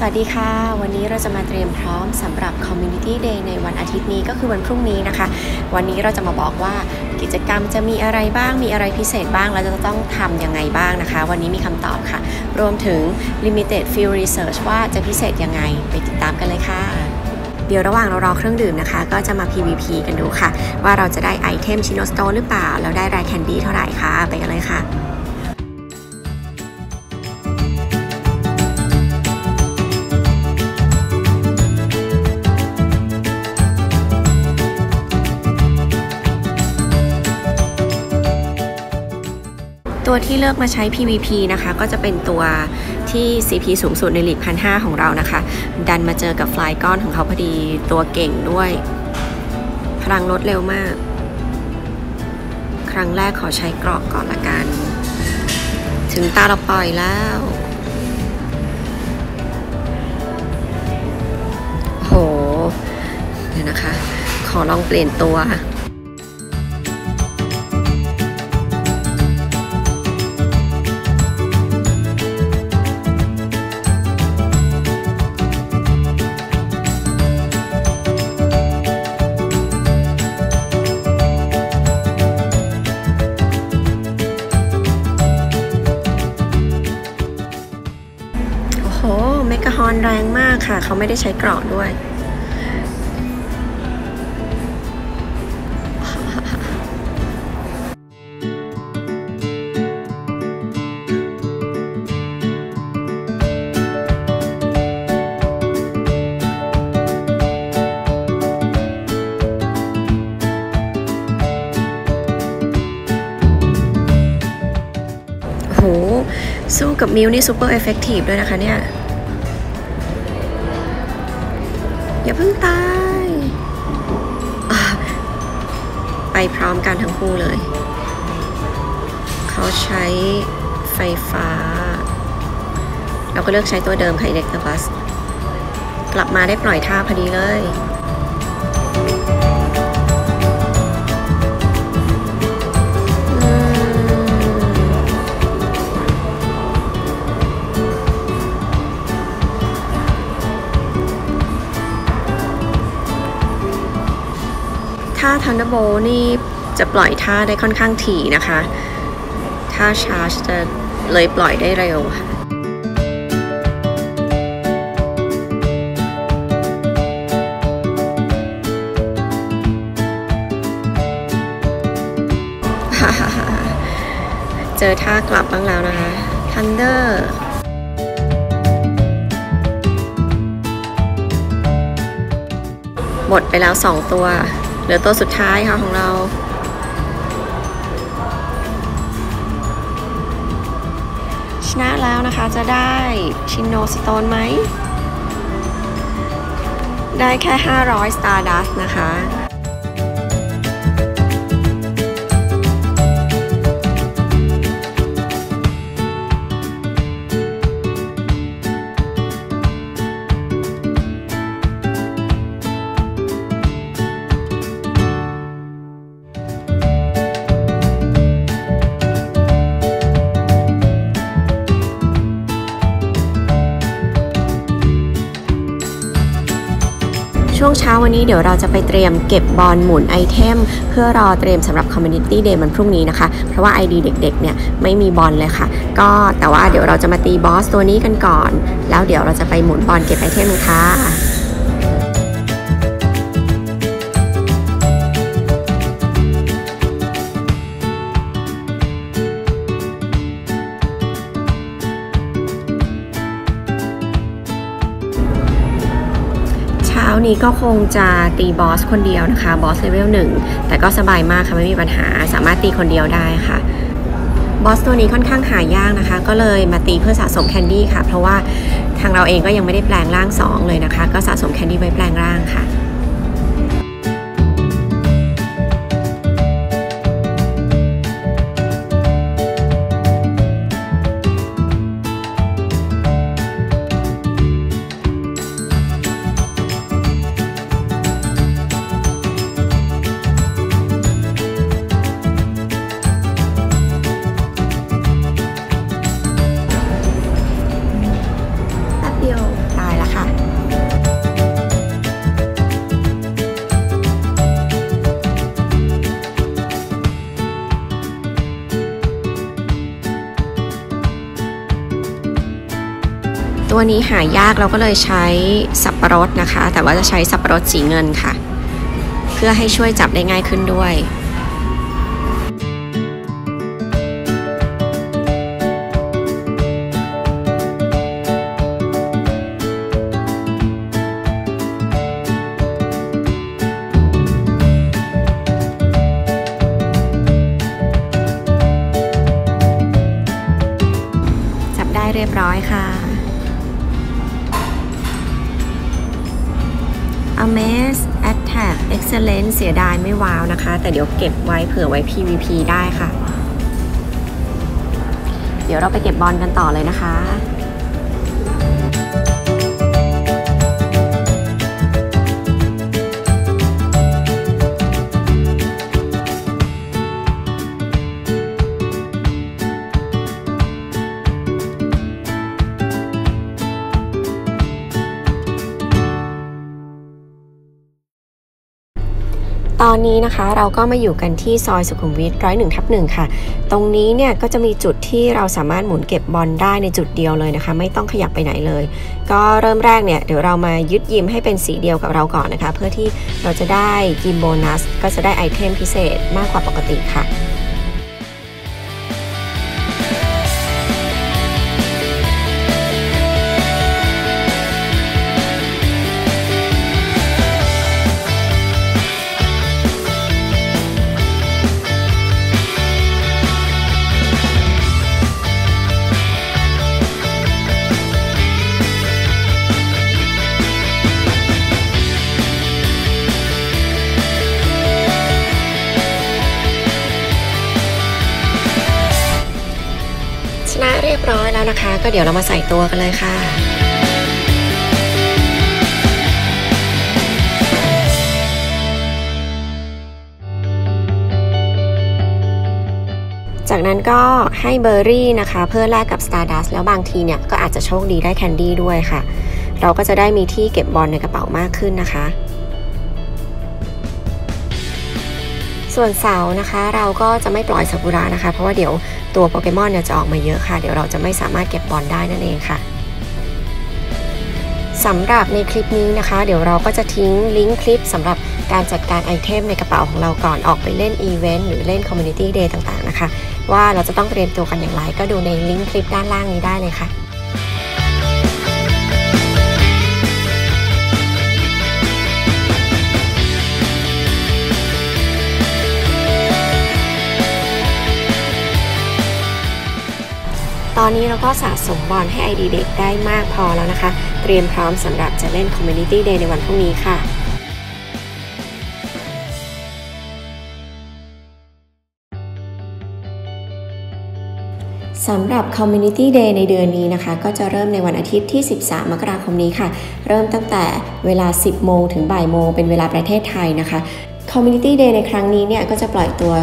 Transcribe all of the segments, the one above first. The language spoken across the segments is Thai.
สวัสดีค่ะ วันนี้เราจะมาเตรียมพร้อมสำหรับ Community Day ในวันอาทิตย์นี้ก็คือวันพรุ่งนี้นะคะ วันนี้เราจะมาบอกว่ากิจกรรมจะมีอะไรบ้างมีอะไรพิเศษบ้าง แล้วจะต้องทำยังไงบ้างนะคะ วันนี้มีคำตอบค่ะ รวมถึง Limited Field Research ว่าจะพิเศษยังไงไปติดตามกันเลยค่ะ เดี๋ยวระหว่างเรารอเครื่องดื่มนะคะ ก็จะมา PVP กันดูค่ะ ว่าเราจะได้ไอเทมชิโนสโตหรือเปล่า แล้วได้ไรแคนดี้เท่าไหร่คะไปกันเลยค่ะ ตัวที่เลือกมาใช้ PVP นะคะ ก็จะเป็นตัวที่ CP สูงสุดในลีกพันหของเรานะคะ ดันมาเจอกับฟลายก้อนของเขาพอดีตัวเก่งด้วย พลังลดเร็วมาก ครั้งแรกขอใช้กรอกก่อนละกัน ถึงตาเราปล่อยแล้วโหเดี๋ยวนะคะ ขอลองเปลี่ยนตัว แรงมากค่ะ เขาไม่ได้ใช้กราะด้วยโหสู้กับมิวนี่ซูเปอร์เอฟเฟกตีฟด้วยนะคะเนี่ย อย่าเพิ่งตาย ไปพร้อมกันทั้งคู่เลย เขาใช้ไฟฟ้า เราก็เลือกใช้ตัวเดิมค่ะอิเล็กโทรบัสกลับมาได้ปล่อยท่าพอดีเลย ถ้า Thunderbol นี่จะปล่อยท่าได้ค่อนข้างถี่นะคะถ้าชาร์จจะเลยปล่อยได้เร็วค่ะเจอท่ากลับบ้างแล้วนะคะ Thunder หมดไปแล้ว 2 ตัว เหลือตัวสุดท้ายค่ะของเรา ชนะแล้วนะคะจะได้ชินโนสโตนไหม ได้แค่ 500 Stardust นะคะ้าวันนี้เดี๋ยวเราจะไปเตรียมเก็บบอลหมุนไอเทม เพื่อรอเตรียมสำหรับ Community Day มันพรุ่งนี้นะคะ เพราะว่า ID เด็กๆเนี่ยไม่มีบอลเลยค่ะ ก็แต่ว่าเดี๋ยวเราจะมาตีบอสตัวนี้กันก่อน แล้วเดี๋ยวเราจะไปหมุนบอลเก็บไอเทมค่ะ นี้ก็คงจะตีบอสคนเดียวนะคะ บอสเลเวลหนึ่งแต่ก็สบายมากค่ะ ไม่มีปัญหา สามารถตีคนเดียวได้ค่ะ บอสตัวนี้ค่อนข้างหายากนะคะ ก็เลยมาตีเพื่อสะสมแคนดี้ค่ะ เพราะว่าทางเราเองก็ยังไม่ได้แปลงร่าง 2 เลยนะคะ ก็สะสมแคนดี้ไว้แปลงร่างค่ะแป๊บเดียวตายละ ตัวนี้หายากเราก็เลยใช้สับปะรดนะคะ แต่ว่าจะใช้สับปะรดสีเงินค่ะ เพื่อให้ช่วยจับได้ง่ายขึ้นด้วยจับได้เรียบร้อยค่ะ Amaze Attack Excellent เสียดายไม่ว้าวนะคะ แต่เดี๋ยวเก็บไว้เผื่อไว้ PVP ได้ค่ะ เดี๋ยวเราไปเก็บบอลกันต่อเลยนะคะ อนนี้นะคะเราก็มาอยู่กันที่ซอยสุขุมวิทร้อยหนึ่งทับหนึ่งค่ะ ตรงนี้เนี่ยก็จะมีจุดที่เราสามารถหมุนเก็บบอลได้ในจุดเดียวเลยนะคะ ไม่ต้องขยับไปไหนเลย ก็เริ่มแรกเนี่ยเดี๋ยวเรามายึดยิมให้เป็นสีเดียวกับเราก่อนนะคะ เพื่อที่เราจะได้ยิมโบนัสก็จะได้ไอเทมพิเศษมากกว่าปกติค่ะ นะคะ ก็เดี๋ยวเรามาใส่ตัวกันเลยค่ะ จากนั้นก็ให้เบอร์รี่นะคะ เพื่อแลกกับ Stardust แล้วบางทีเนี่ย ก็อาจจะโชคดีได้แคนดี้ด้วยค่ะ เราก็จะได้มีที่เก็บบอลในกระเป๋ามากขึ้นนะคะ ส่วนเสาร์นะคะ เราก็จะไม่ปล่อยซากุระนะคะ เพราะว่าเดี๋ยวตัวโปเกมอนเนี่ยจะออกมาเยอะค่ะ เดี๋ยวเราจะไม่สามารถเก็บบอลได้นั่นเองค่ะสำหรับในคลิปนี้นะคะ เดี๋ยวเราก็จะทิ้งลิงก์คลิปสำหรับการจัดการไอเทมในกระเป๋าของเราก่อนออกไปเล่นอีเวนต์หรือเล่นคอมมูนิตี้เดย์ต่างๆนะคะ ว่าเราจะต้องเตรียมตัวกันอย่างไรก็ดูในลิงก์คลิปด้านล่างนี้ได้เลยค่ะ อนนี้เราก็สะสมบอลให้ไอดีเด็กได้มากพอแล้วนะคะ เตรียมพร้อมสำหรับจะเล่น Community Day ในวันพรุ่งนี้ค่ะสำหรับ Community Day ในเดือนนี้นะคะ ก็จะเริ่มในวันอาทิตย์ที่ 13 มกราคมนี้ค่ะ เริ่มตั้งแต่เวลา 10 โมงถึงบ่ายโมงเป็นเวลาประเทศไทยนะคะ Community Day ในครั้งนี้เนี่ยก็จะปล่อยตัว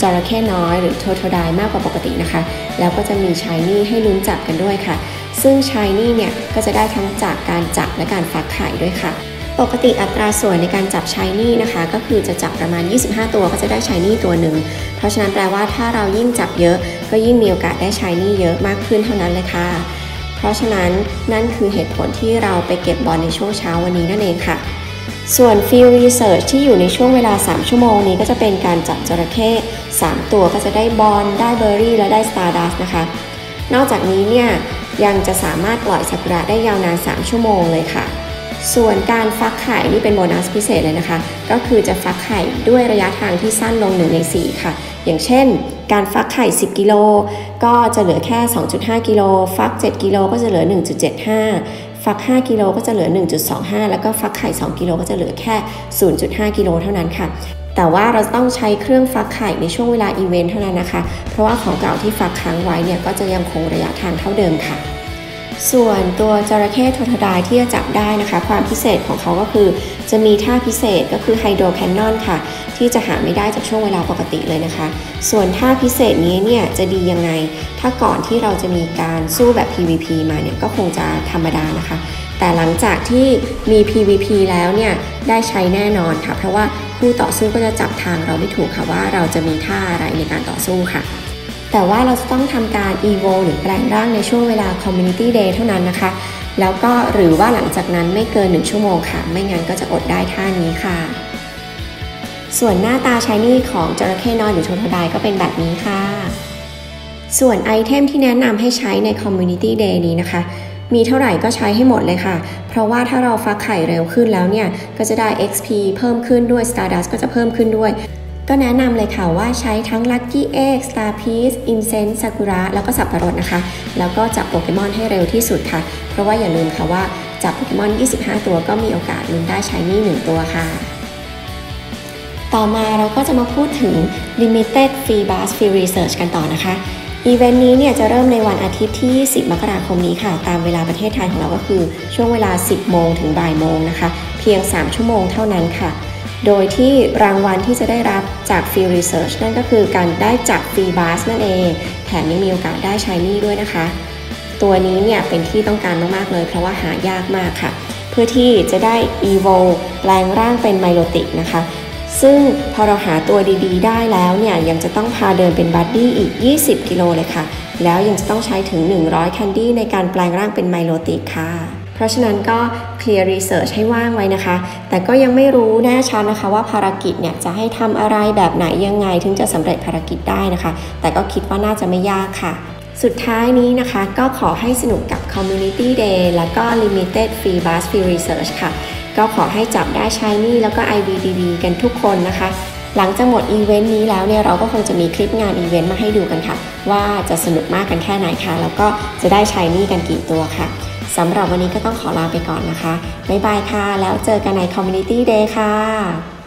จระเข้น้อยหรือโทโทไดมากกว่าปกตินะคะ แล้วก็จะมีชายนี่ให้ลุ้นจับกันด้วยค่ะ ซึ่งชายนี่เนี่ยก็จะได้ทั้งจากการจับและการฟักไข่ด้วยค่ะ ปกติอัตราส่วนในการจับชายนี่นะคะ ก็คือจะจับประมาณ 25 ตัวก็จะได้ชายนี่ตัวหนึ่ง เพราะฉะนั้นแปลว่าถ้าเรายิ่งจับเยอะ ก็ยิ่งมีโอกาสได้ชายนี่เยอะมากขึ้นเท่านั้นเลยค่ะ เพราะฉะนั้นนั่นคือเหตุผลที่เราไปเก็บบอลในช่วงเช้าวันนี้นั่นเองค่ะ ส่วน Field Research ที่อยู่ในช่วงเวลา 3 ชั่วโมงนี้ก็จะเป็นการจับจระเข้ 3 ตัวก็จะได้บอลได้เบอร์รี่ และได้ Stardust นะคะ นอกจากนี้เนี่ยยังจะสามารถปล่อยซากุระได้ยาวนาน 3 ชั่วโมงเลยค่ะ ส่วนการฟักไข่นี่เป็นโบนัสพิเศษเลยนะคะ ก็คือจะฟักไข่ด้วยระยะทางที่สั้นลง 1 ใน 4 ค่ะ อย่างเช่น การฟักไข่ 10 กิโลก็จะเหลือแค่ 2.5 กิโล ฟัก 7 กิโลก็จะเหลือ 1.75 ฟัก 5 กิโลก็จะเหลือ 1.25 แล้วก็ฟักไข่ 2 กิโลก็จะเหลือแค่ 0.5 กิโลเท่านั้นค่ะ แต่ว่าเราต้องใช้เครื่องฟักไข่ในช่วงเวลาอีเวนต์เท่านั้นนะคะ เพราะว่าของเก่าที่ฟักค้างไว้เนี่ยก็จะยังคงระยะทางเท่าเดิมค่ะ ส่วนตัวจระเข้โททดายที่จะจับได้นะคะ ความพิเศษของเขาก็คือ จะมีท่าพิเศษก็คือไฮโดรแคนนอนค่ะ ที่จะหาไม่ได้จากช่วงเวลาปกติเลยนะคะ ส่วนท่าพิเศษนี้เนี่ยจะดียังไง ถ้าก่อนที่เราจะมีการสู้แบบ PVP มาเนี่ยก็คงจะธรรมดานะคะ แต่หลังจากที่มี PVP แล้วเนี่ยได้ใช้แน่นอนค่ะ เพราะว่าคู่ต่อสู้ก็จะจับทางเราไม่ถูกค่ะว่าเราจะมีท่าอะไรในการต่อสู้ค่ะ แต่ว่าเราจะต้องทำการ evo หรือแปลงร่างในช่วงเวลา community day เท่านั้นนะคะ แล้วก็หรือว่าหลังจากนั้นไม่เกิน 1 ชั่วโมงค่ะ ไม่งั้นก็จะอดได้ท่านี้ค่ะ ส่วนหน้าตาชายนี่ของจระเข้น้อยหรือโทโทไดก็เป็นแบบนี้ค่ะ ส่วนไอเทมที่แนะนำให้ใช้ใน community day นี้นะคะมีเท่าไหร่ก็ใช้ให้หมดเลยค่ะ เพราะว่าถ้าเราฟักไข่เร็วขึ้นแล้วเนี่ย ก็จะได้ XP เพิ่มขึ้นด้วย Stardust ก็จะเพิ่มขึ้นด้วย ก็แนะนำเลยค่ะว่าใช้ทั้ง Lucky Egg Star Piece Incense Sakura แล้วก็สับปะรดนะคะ แล้วก็จับโปเกมอนให้เร็วที่สุดค่ะ เพราะว่าอย่าลืมค่ะว่าจับโปเกมอน 25 ตัวก็มีโอกาสลุ้นได้ใช้นี่ 1 ตัวค่ะ ต่อมาเราก็จะมาพูดถึง Limited Free Bus Free Research กันต่อนะคะอีเวนต์นี้เนี่ยจะเริ่มในวันอาทิตย์ที่ 10 มกราคมนี้ค่ะ ตามเวลาประเทศไทยของเราก็คือช่วงเวลา 10 โมงถึงบ่ายโมงนะคะ เพียง 3 ชั่วโมงเท่านั้นค่ะ โดยที่รางวัลที่จะได้รับจาก Free Research นั่นก็คือการได้จับ Free Bus นั่นเอง แถมยังมีโอกาสได้ใช้นี่ด้วยนะคะ ตัวนี้เนี่ยเป็นที่ต้องการมาก ๆ เลย เพราะว่าหายากมากค่ะ เพื่อที่จะได้ Evo แปลงร่างเป็นไมโลติกนะคะ ซึ่งพอเราหาตัวดีๆ ได้แล้วเนี่ย ยังจะต้องพาเดินเป็นบัดดี้อีก 20 กิโลเลยค่ะ แล้วยังจะต้องใช้ถึง 100 แคนดี้ในการแปลงร่างเป็นไมโลติกค่ะ เพราะฉะนั้นก็เคลียร์รีเสิร์ชให้ว่างไว้นะคะ แต่ก็ยังไม่รู้แน่ชัดนะคะว่าภารกิจเนี่ยจะให้ทำอะไรแบบไหนยังไง ถึงจะสำเร็จภารกิจได้นะคะ แต่ก็คิดว่าน่าจะไม่ยากค่ะสุดท้ายนี้นะคะก็ขอให้สนุกกับ Community Day แล้วก็ Limited Free Bus Free Research ค่ะ ก็ขอให้จับได้ชายนี่แล้วก็ IBDB กันทุกคนนะคะ หลังจากหมดอีเวนต์นี้แล้วเนี่ยเราก็คงจะมีคลิปงานอีเวนต์มาให้ดูกันค่ะ ว่าจะสนุกมากกันแค่ไหนค่ะ แล้วก็จะได้ชายนี่กันกี่ตัวค่ะ สำหรับวันนี้ก็ต้องขอลาไปก่อนนะคะ บ๊ายบายค่ะ แล้วเจอกันใน Community Day ค่ะ